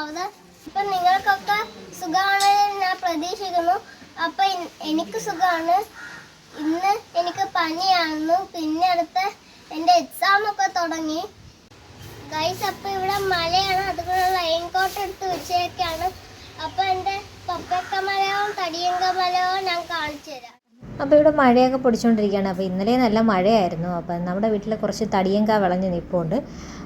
സ്വാഗതം അപ്പൊ നിങ്ങൾക്കൊക്കെ സുഖമാണ് ഞാൻ പ്രതീക്ഷിക്കുന്നു. അപ്പൊ എനിക്ക് സുഖമാണ്. ഇന്ന് എനിക്ക് പനിയാണെന്നു പിന്നെ അടുത്ത് എന്റെ എക്സാം ഒക്കെ തുടങ്ങി. ഗൈസ് അപ്പൊ ഇവിടെ മലയാണ് അതുപോലെ റെയിൻ കോട്ട് എടുത്ത് വെച്ചേക്കാണ്. അപ്പൊ എന്റെ പപ്പക്ക മലയോ തടിയങ്ക മലയോ ഞാൻ കാണിച്ചു തരാം അപ്പോൾ ഇവിടെ മഴയൊക്കെ പൊടിച്ചുകൊണ്ടിരിക്കുകയാണ് അപ്പോൾ ഇന്നലെ നല്ല മഴയായിരുന്നു. അപ്പോൾ നമ്മുടെ വീട്ടിൽ കുറച്ച് തടിയങ്ക വിളഞ്ഞ് നിൽപ്പുണ്ട്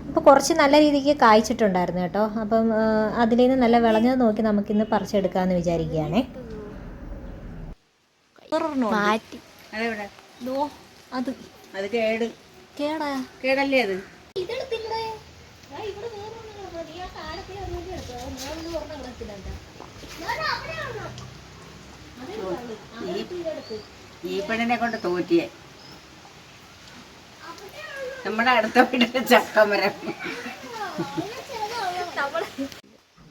അപ്പോൾ കുറച്ച് നല്ല രീതിക്ക് കായ്ച്ചിട്ടുണ്ടായിരുന്നു കേട്ടോ. അപ്പം അതിലേന്ന് അതിൽ നിന്ന് നല്ല വിളഞ്ഞത് നോക്കി നമുക്കിന്ന് പറിച്ചെടുക്കാമെന്ന് വിചാരിക്കുകയാണേ. അത് അത്. കേട്. കേടാ. കേടല്ലേ അത്? ഈ പെണ്ണിനെ കൊണ്ട് തോറ്റിയെ. നമ്മുടെ അടുത്ത വീട്ടിലെ ചക്കമരം.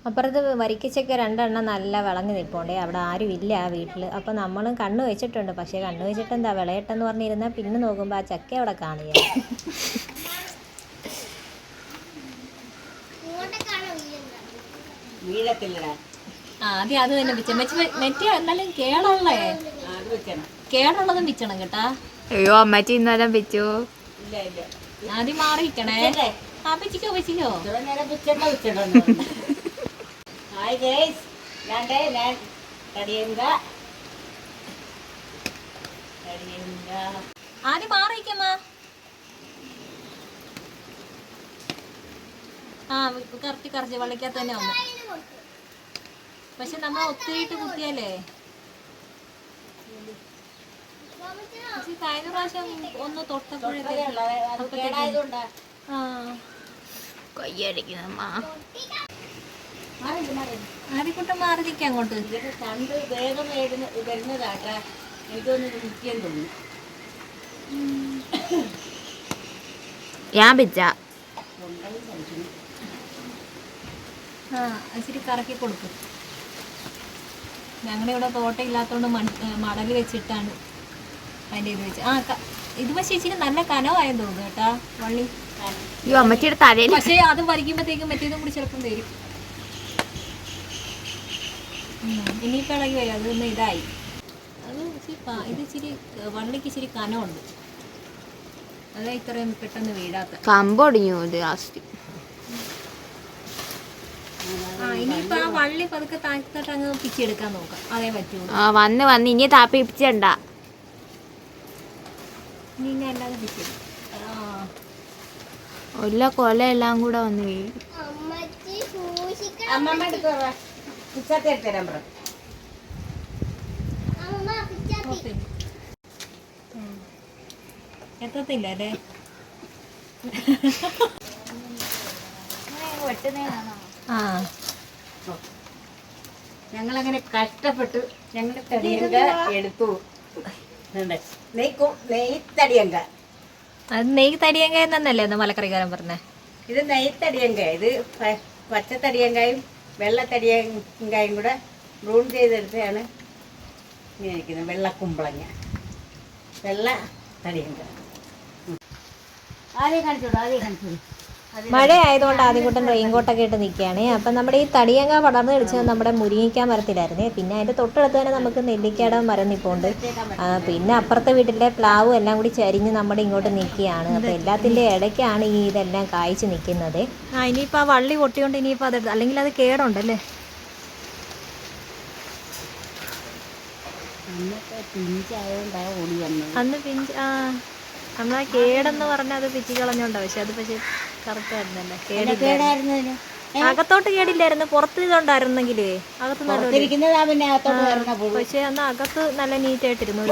അപ്പുറത്ത് വരിക്കച്ചക്ക രണ്ടെണ്ണം നല്ല വിളഞ്ഞു നിൽപ്പോണ്ടേ. അവിടെ ആരും ഇല്ല ആ വീട്ടിൽ അപ്പോൾ നമ്മളും കണ്ണ് വെച്ചിട്ടുണ്ട്. പക്ഷേ കണ്ണ് വെച്ചിട്ട് എന്താ വിളയട്ടെന്ന് പറഞ്ഞിരുന്നാൽ പിന്നെ നോക്കുമ്പോൾ ആ ചക്ക അവിടെ വീഴത്തില്ലടാ. ആദ്യം അത് തന്നെ പിച്ച മെച്ച് നെറ്റ് എന്നാലും അത് വെക്കണം. കേടുള്ളതും പിച്ചണം കേട്ടാ. അയ്യോ അമ്മച്ചി ഇന്നലെ വെച്ചു. ഇല്ല ഇല്ല. ആദ്യം ആ ഹായ് ഗേസ് ഞാണ്ടേ ഞാൻ തടിയങ്ക തടിയങ്ക ആദ്യം മാറിയിരിക്കമ്മ ആ കറക്റ്റ് കറച്ച് വള്ളിക്കകത്ത് തന്നെ വന്നു. പക്ഷെ നമ്മൾ ഒത്തിരിയിട്ട് കുത്തിയാലേ. കഴിഞ്ഞ പ്രാവശ്യം ഒന്ന് തൊട്ടപ്പോഴത്തേക്ക് അത് കേടായതുകൊണ്ടാ. ആ. കൊയ്യടിക്കുന്നമ്മ ആദ്യക്കൂട്ടം മാറി നിൽക്കാം അങ്ങോട്ട്. ഇതൊക്കെ കണ്ട് വേഗം വരുന്ന വരുന്നതാട്ടാ. എനിക്കൊന്ന് നിൽക്കാൻ തോന്നുന്നു ഞാൻ പിച്ച. ആ ഇച്ചിരി കറക്കി കൊടുക്കും. ഞങ്ങളുടെ ഇവിടെ തോട്ടം ഇല്ലാത്തതുകൊണ്ട് മൺ മടൽ വെച്ചിട്ടാണ് അതിന്റെ ഇത് വെച്ച് ആ ഇത് പക്ഷേ ഇച്ചിരി നല്ല കനവായെന്ന് തോന്നുന്നു കേട്ടാ വള്ളി. അയ്യോ അമ്മച്ചിയുടെ തലയിൽ. പക്ഷേ അത് വലിക്കുമ്പോഴത്തേക്കും മറ്റേതും കൂടി ചിലപ്പം വരും. ഉം, ഇനിയിപ്പോൾ ഇളകി വരും. അത് ഒന്ന് ഇതായി. അത് ഇച്ചിരി ഇത് ഇച്ചിരി വള്ളിക്ക് ഇച്ചിരി കനമുണ്ട് അതാ ഇത്രയും പെട്ടെന്ന് വീഴാത്ത. കമ്പൊടിഞ്ഞു ലാസ്റ്റ്. ആ ഇനിയിപ്പോൾ ആ വള്ളി പതുക്കെ താഴ്ത്തിട്ട് അങ്ങ് പിച്ചെടുക്കാൻ നോക്കാം. അതേ പറ്റുള്ളൂ. ആ വന്ന് വന്ന് ഇനി താപ്പിപ്പിച്ചണ്ട. ഇനി ഇനി അല്ലാതെ പിച്ചെടുക്കും ആ. കൊല എല്ലാം കൂടെ വന്ന് വീഴും. എത്തത്തില്ല അല്ലേ? ആ. ഞങ്ങളങ്ങനെ കഷ്ടപ്പെട്ട് ഞങ്ങൾ തടിയങ്ക എടുത്തു. നെയ്ക്കും നെയ്ക്കും നെയ്ത്തടിയങ്ക അത് നെയ്യ് തടിയങ്ക എന്നല്ലേ മലക്കറിക്കാരൻ പറഞ്ഞേ? ഇത് നെയ്ത്തടിയങ്ക ഇത് പ- പച്ചത്തടിയങ്കായും വെള്ളത്തടിയങ്കായും കൂടെ ബ്രൂൺ ചെയ്തെടുത്താണ് ഇങ്ങനെ ഇരിക്കുന്നത്. വെള്ളക്കുമ്പളങ്ങ വെള്ള തടിയങ്ക. ആദ്യം കാണിച്ചോളൂ ആദ്യം കാണിച്ചോളൂ. മഴ ആയതുകൊണ്ട് ആദ്യം കൂട്ടം റെയിൻകോട്ടൊക്കെ ഇട്ട് നിൽക്കുകയാണ്. അപ്പം നമ്മുടെ ഈ തടിയങ്ങ പടർന്നു കളിച്ചത് നമ്മുടെ മുരിങ്ങിക്കാൻ മരത്തിലായിരുന്നേ. പിന്നെ അതിന്റെ തൊട്ടടുത്ത് തന്നെ നമുക്ക് നെല്ലിക്കയുടെ മരം നിൽപ്പുണ്ട് പിന്നെ അപ്പുറത്തെ വീട്ടിലെ പ്ലാവും എല്ലാം കൂടി ചരിഞ്ഞ് നമ്മുടെ ഇങ്ങോട്ട് നിൽക്കുകയാണ്. അപ്പോൾ എല്ലാത്തിന്റെ ഇടയ്ക്കാണ് ഈ ഇതെല്ലാം കായ്ച്ച് നിൽക്കുന്നത്. ആ ഇനിയിപ്പോൾ ആ വള്ളി പൊട്ടിയോണ്ട് ഇനിയിപ്പോൾ അത് അല്ലെങ്കിൽ അത് കേടുണ്ടല്ലേ? അന്ന് പിഞ്ച് ആ നമ്മളാ കേടെന്ന് പറഞ്ഞാൽ അത് പിച്ചി കളഞ്ഞോണ്ടാവും പക്ഷെ അത് പക്ഷെ അകത്തോട്ട് കേടില്ലായിരുന്നു. പുറത്ത് ഇതുണ്ടായിരുന്നെങ്കിലേ അകത്ത് നല്ല പക്ഷെ അന്ന് അകത്ത് നല്ല നീറ്റായിട്ടിരുന്നു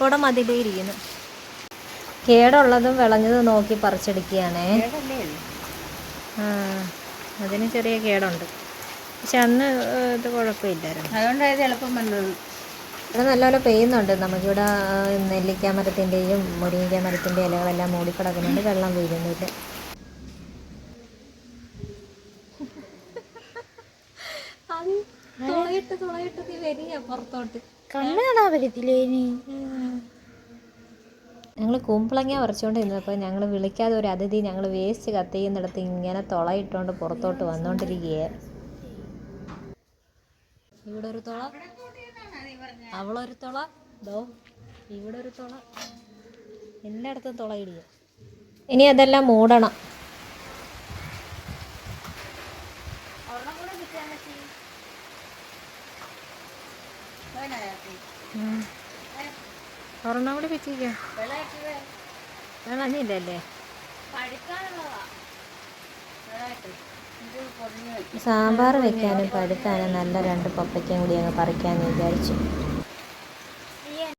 കുട മതിലേ ഇരിക്കുന്നു. കേടുള്ളതും വിളഞ്ഞതും നോക്കി പറിച്ചെടുക്കുകയാണേ. ആ, അതിന് ചെറിയ കേടുണ്ട്. പക്ഷെ അന്ന് ഇത് കുഴപ്പമില്ലായിരുന്നു. അതുകൊണ്ടായത് എളുപ്പം വന്നത്. ഇവിടെ നല്ലപോലെ പെയ്യുന്നുണ്ട്. നമുക്കിവിടെ നെല്ലിക്ക മരത്തിന്റെയും മുരിങ്ങിക്ക മരത്തിന്റെ ഇലകളെല്ലാം മൂടിക്കിടക്കുന്നുണ്ട്. വെള്ളം വീഴുന്നില്ല. ഞങ്ങൾ കുമ്പളങ്ങ പറിച്ചുകൊണ്ട് നിന്നപ്പോൾ ഞങ്ങൾ വിളിക്കാതെ ഒരു അതിഥി ഞങ്ങൾ വേസ്റ്റ് കത്തിക്കുന്നിടത്ത് ഇങ്ങനെ തുളയിട്ടുകൊണ്ട് പുറത്തോട്ട് വന്നുകൊണ്ടിരിക്കുകയാണ് ഇവിടെ ഒരു തുള അവളൊരു തുള. ദോ ഇവിടെ ഒരു തുള എല്ലായിടത്തും ഇടിയ. ഇനി അതെല്ലാം മൂടണം. ഒരെണ്ണം കൂടി വെച്ചിരിക്കാം വെള്ളഞ്ഞില്ലല്ലേ സാമ്പാർ വെക്കാനും പഴുക്കാനും നല്ല രണ്ട് പപ്പയ്ക്കും കൂടി അങ്ങ് പറിക്കാമെന്ന് വിചാരിച്ചു.